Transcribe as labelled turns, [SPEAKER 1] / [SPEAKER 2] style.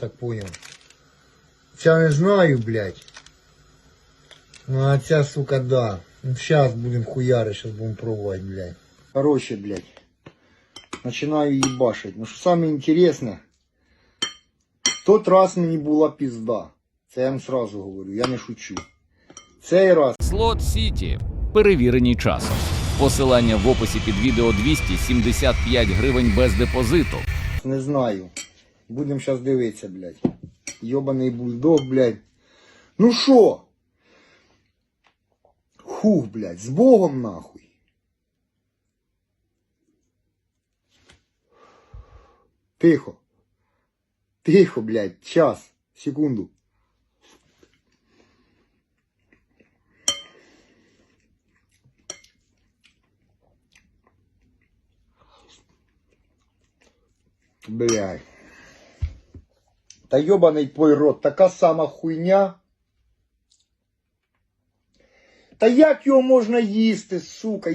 [SPEAKER 1] Так понял. Ця не знаю, блядь. Ну а ця, сука, да. Ну, сейчас будем хуяри, сейчас будем пробовать, блядь. Короче, блядь. Начинаю їбашить. Ну що саме інтересне, тот раз мені була пізда. Це я вам сразу говорю, я не шучу. Цей раз
[SPEAKER 2] Слот Сіті. Перевірені часом. Посилання в описі під відео 275 гривень без депозиту.
[SPEAKER 1] не знаю. Будем сейчас дивитися, блядь. Йобаний бульдог, блядь. Ну що? Хух, блядь, з Богом нахуй. Тихо. Тихо, блядь, час, секунду. Блядь. Та йобаний твой рот, така сама хуйня. Та як його можна їсти, сука?